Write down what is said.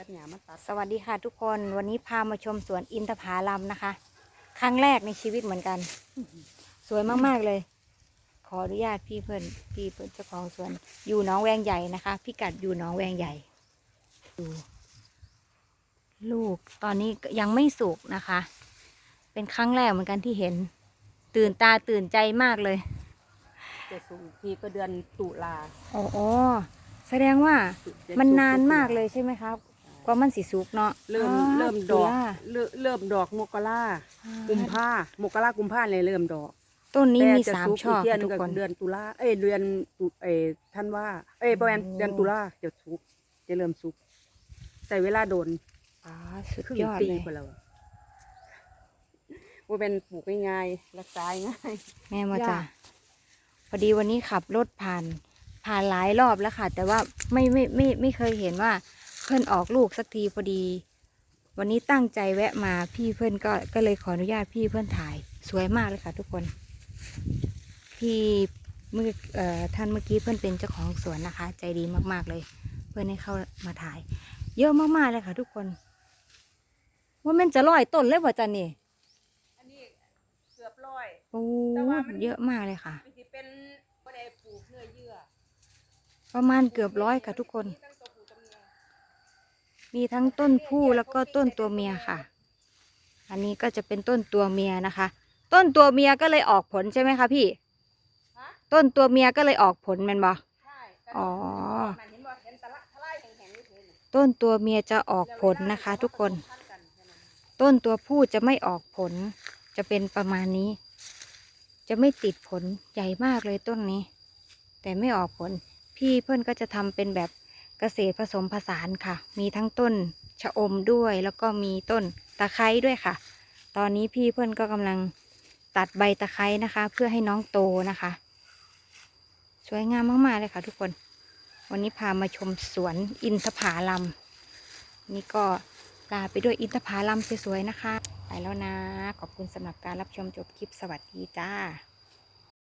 ตัดหญ้ามาตัดสวัสดีค่ะทุกคนวันนี้พามาชมสวนอินทผลัมนะคะ ครั้งแรกในชีวิตเหมือนกัน สวยมากๆเลย ขออนุญาตพี่เพื่อนพี่เพื่อนเจ้าของสวนอยู่หน้องแวงใหญ่นะคะ พิกัดอยู่หน้องแวงใหญ่ดูลูกตอนนี้ก็ยังไม่สุกนะคะ เป็นครั้งแรกเหมือนกันที่เห็น ตื่นตาตื่นใจมากเลยจะสูงทีก็เดือนตุลาอ๋อแสดงว่าจะมันสูงนานตุลมากเลยใช่ไหมครับ กว่ามันสิสุกเนาะเริ่มอ๋อเริ่มดอกตุลาเริ่มเริ่มดอกมกรากุมภามกรากุมภาเลยเริ่มดอกต้นนี้มีแต่จะสามสุกช่ออีกเดือค่ะนทุกกับคน เดือนตุลาเอ้ยเดือนตุเอ้ยท่านว่าเอ้ยประมาณโอ้ เดือนตุลาจะสุกจะเริ่มสุกใส่เวลาโดนอ๋อสุดครึ่งยอดปีเลยคนละว่าเป็นปลูกง่ายๆรักษาง่าย แม่มาจ้ะยาก พอดีวันนี้ขับรถผ่าน ผ่านหลายรอบแล้วค่ะ แต่ว่าไม่ไม่ไม่ไม่เคยเห็นว่า เพื่อนออกลูกสักทีพอดี วันนี้ตั้งใจแวะมาพี่เพื่อนก็ก็เลยขออนุญาตพี่เพื่อนถ่ายสวยมากเลยค่ะ ทุกคนพี่เมื่อเอ่อท่านเมื่อกี้เพื่อนเป็นเจ้าของสวนนะคะ ใจดีมากๆเลย เพื่อนให้เข้ามาถ่าย เยอะมากๆเลยค่ะ ทุกคน ว่ามันจะร้อยต้นเลยป่ะจันนี่อันนี้เกือบร้อยโอ้แต่ว่ามันเยอะมากเลยค่ะมันสิเป็นบ่ได้ปลูกเนื้อเยื่อประมาณเกือบร้อยค่ะทุกคน มีทั้งตัวผู้ตัวเมีย มีทั้งต้นผู้แล้วก็ต้นตัวเมียค่ะ อันนี้ก็จะเป็นต้นตัวเมียนะคะ ต้นตัวเมียก็เลยออกผลใช่ไหมคะพี่ฮะต้นตัวเมียก็เลยออกผลแมันบอใช่แต่อ๋อมันเห็นบ่เห็นตะละทะลายแข็งๆอยู่เห็นน่ะต้นตัวเมียจะออกผลนะคะ ทุกคนแล้วเวลาเขาผสมพันธุ์กันแค่นั้นต้นตัวผู้จะไม่ออกผล จะเป็นประมาณนี้ จะไม่ติดผลใหญ่มากเลยต้นนี้ แต่ไม่ออกผล พี่เพื่อนก็จะทำเป็นแบบ เกษตรผสมผสานค่ะ มีทั้งต้นชะอมด้วย แล้วก็มีต้นตะไคร้ด้วยค่ะ ตอนนี้พี่เพื่อนก็กำลังตัดใบตะไคร้นะคะ เพื่อให้น้องโตนะคะ สวยงามมากๆเลยค่ะ ทุกคน วันนี้พามาชมสวนอินทผลัมนี่ก็ลาไปด้วยอินทผลัมสวยๆนะคะ ไปแล้วนะ ขอบคุณสำหรับการรับชมจบคลิปสวัสดีจ้า